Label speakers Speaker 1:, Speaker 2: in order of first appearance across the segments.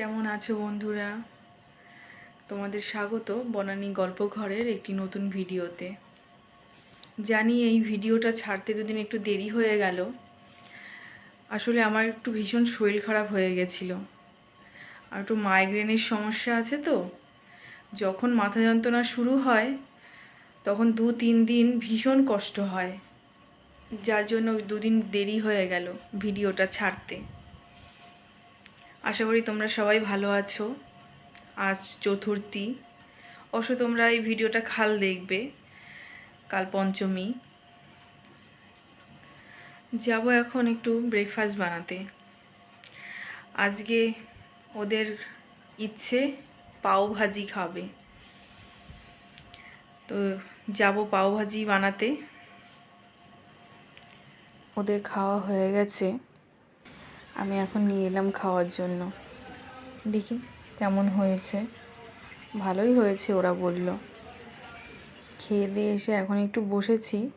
Speaker 1: কেমন আছো বন্ধুরা? তোমাদের স্বাগত বনানী গল্প ঘরের একটি নতুন ভিডিওতে। জানি এই ভিডিওটা ছাড়তে দুদিন একটু দেরি হয়ে গেল। আসলে আমার একটু ভীষণ শরীর খারাপ হয়ে গেছিল। আর একটু মাইগ্রেনের সমস্যা আছে তো। যখন মাথা যন্ত্রণা শুরু হয়, তখন দু তিন দিন ভীষণ কষ্ট হয়। যার জন্য দুদিন দেরি হয়ে গেল ভিডিওটা ছাড়তে। আশা করি তোমরা সবাই ভালো আছো। আজ চতুর্থী। অবশ্য তোমরা এই ভিডিওটা খাল দেখবে, কাল পঞ্চমী। যাব এখন একটু ব্রেকফাস্ট বানাতে। আজকে ওদের ইচ্ছে পাও ভাজি খাবে। তো যাব পাও ভাজি বানাতে। ওদের খাওয়া হয়ে গেছে। আমি এখন নিয়ে এলাম খাওয়ার জন্য। দেখি কেমন হয়েছে। ভালোই হয়েছে, ওরা বলল। খেয়ে দিয়ে এসে এখন একটু বসেছি।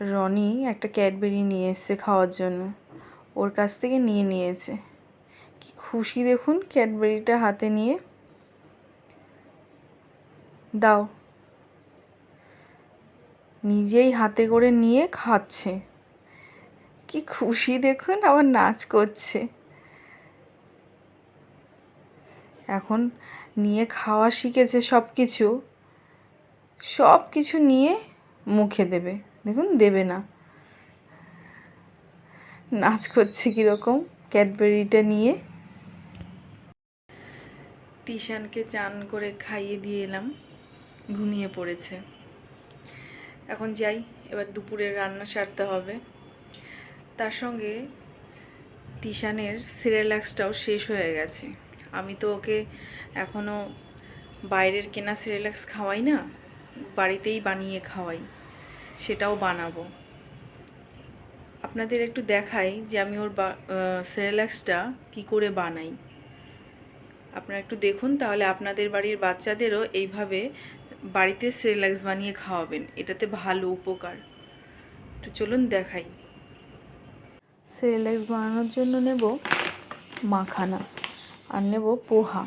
Speaker 1: রনি একটা ক্যাডবেরি নিয়ে এসছে খাওয়ার জন্য। ওর কাছ থেকে নিয়ে নিয়েছে। কি খুশি দেখুন ক্যাডবেরিটা হাতে নিয়ে। দাও। নিজেই হাতে করে নিয়ে খাচ্ছে। কি খুশি দেখুন, আবার নাচ করছে। এখন নিয়ে খাওয়া শিখেছে সব কিছু সব কিছু নিয়ে মুখে দেবে। দেখুন, দেবে না। নাচ করছে কীরকম ক্যাডবেরিটা নিয়ে। তিশানকে চান করে খাইয়ে দিয়ে এলাম। ঘুমিয়ে পড়েছে। এখন যাই, এবার দুপুরের রান্না সারতে হবে। তার সঙ্গে তিশানের সিরেলাক্সটাও শেষ হয়ে গেছে। আমি তো ওকে এখনও বাইরের কেনা সিরেলাক্স খাওয়াই না, বাড়িতেই বানিয়ে খাওয়াই, সেটাও বানাবো। আপনাদের একটু দেখাই যে আমি ওর সিরেলাক্সটা কি করে বানাই। আপনারা একটু দেখুন, তাহলে আপনাদের বাড়ির বাচ্চাদেরও এইভাবে বাড়িতে সিরেলাক্স বানিয়ে খাওয়াবেন, এটাতে ভালো উপকার। তো চলুন দেখাই। সেরেলাক্স বানানোর জন্য নেব মাখানা আর নেব পোহা।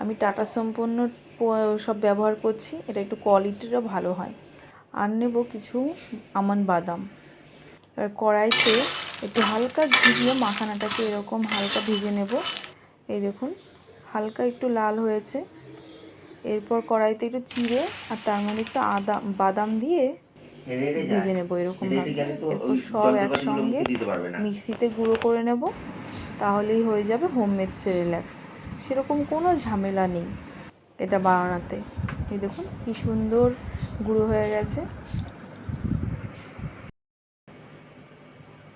Speaker 1: আমি টাটা সম্পন্ন সব ব্যবহার করছি, এটা একটু কোয়ালিটিটা ভালো হয়। আর নেব কিছু আমান বাদাম। এবার কড়াইতে একটু হালকা ভিজিয়ে মাখানাটাকে এরকম হালকা ভিজে নেব। এই দেখুন, হালকা একটু লাল হয়েছে। এরপর কড়াইতে একটু চিড়ে আর তার মধ্যে একটু আদা, বাদাম দিয়ে ভেজে নেব এরকম এরপর সব একসঙ্গে মিক্সিতে গুঁড়ো করে নেব তাহলেই হয়ে যাবে হোমমেড সেরেল্যাক্স। সেরকম কোনো ঝামেলা নেই এটা বানাতে। এই দেখুন কি সুন্দর গুঁড়ো হয়ে গেছে।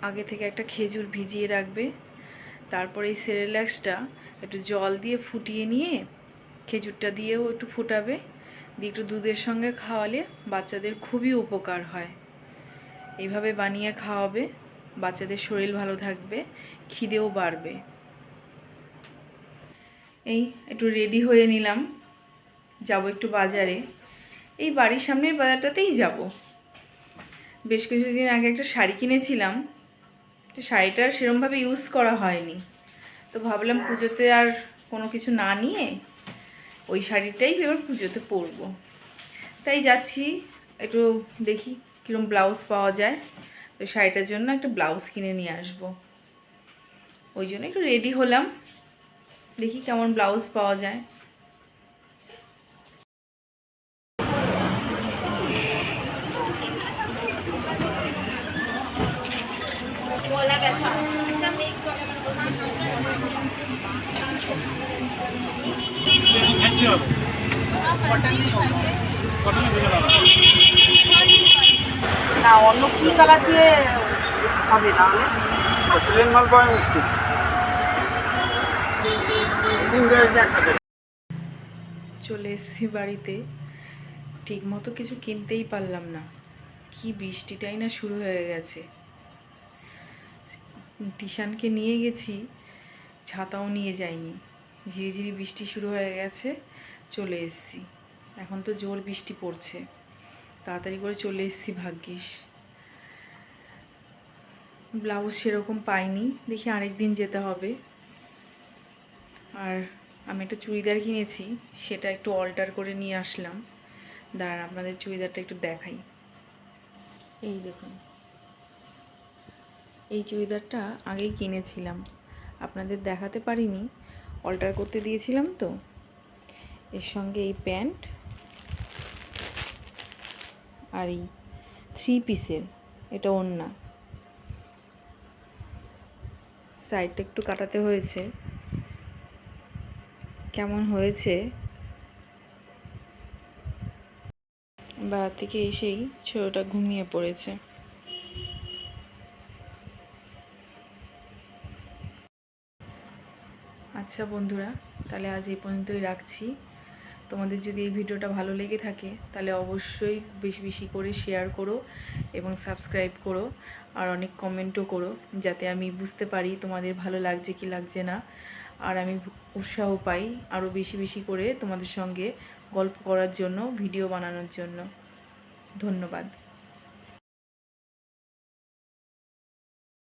Speaker 1: আগে থেকে একটা খেজুর ভিজিয়ে রাখবে তারপরে এই সেরেল্যাক্সটা একটু জল দিয়ে ফুটিয়ে নিয়ে খেজুরটা দিয়েও একটু ফুটাবে। দিয়ে একটু দুধের সঙ্গে খাওয়ালে বাচ্চাদের খুবই উপকার হয়। এইভাবে বানিয়ে খাওয়াবে, বাচ্চাদের শরীর ভালো থাকবে, খিদেও বাড়বে। এই একটু রেডি হয়ে নিলাম। যাব একটু বাজারে। এই বাড়ির সামনের বাজারটাতেই যাব। বেশ কিছুদিন আগে একটা শাড়ি কিনেছিলাম। তো শাড়িটার সেরমভাবে ইউজ করা হয়নি। তো ভাবলাম পুজোতে আর কোনো কিছু না নিয়ে ওই শাড়িটাই এবার পুজোতে পরবো। তাই যাচ্ছি, একটু দেখি কীরকম ব্লাউজ পাওয়া যায়। ওই শাড়িটার জন্য একটা ব্লাউজ কিনে নিয়ে আসব। ওই জন্য একটু রেডি হলাম, দেখি কেমন ব্লাউজ পাওয়া যায়।
Speaker 2: না অন্য ফুল কালার দিয়ে হবে না
Speaker 3: প্লেন মাল পাওয়া
Speaker 1: চলে এসেছি বাড়িতে। ঠিক মতো কিছু কিনতেই পারলাম না। কি বৃষ্টিটাই না শুরু হয়ে গেছে। তিশানকে নিয়ে গেছি ছাতাও নিয়ে যাইনি। ঝিরিঝিরি বৃষ্টি শুরু হয়ে গেছে। চলে এসেছি। এখন তো জোর বৃষ্টি পড়ছে। তাড়াতাড়ি করে চলে এসেছি ভাগ্যিস। ব্লাউজ সেরকম পাইনি। দেখি আরেক দিন যেতে হবে। আর আমি একটা চুড়িদার কিনেছি, সেটা একটু অল্টার করে নিয়ে আসলাম। দাঁড়ান, আপনাদের চুড়িদারটা একটু দেখাই। এই দেখুন। এই চুড়িদারটা আগেই কিনেছিলাম। আপনাদের দেখাতে পারিনি। অল্টার করতে দিয়েছিলাম তো। এর সঙ্গে এই প্যান্ট আর এই থ্রি পিসের এটা ওড়না সাইডটা একটু কাটাতে হয়েছে। কেমন হয়েছে? বা থেকে এসেই ছোটোটা ঘুমিয়ে পড়েছে। আচ্ছা বন্ধুরা, তাহলে আজ এই পর্যন্তই রাখছি। তোমাদের যদি এই ভিডিওটা ভালো লেগে থাকে, তাহলে অবশ্যই বেশি বেশি করে শেয়ার করো এবং সাবস্ক্রাইব করো আর অনেক কমেন্টও করো, যাতে আমি বুঝতে পারি তোমাদের ভালো লাগছে কি লাগছে না। আর আমি উৎসাহ পাই আরও বেশি বেশি করে তোমাদের সঙ্গে গল্প করার জন্য ভিডিও বানানোর জন্য। ধন্যবাদ।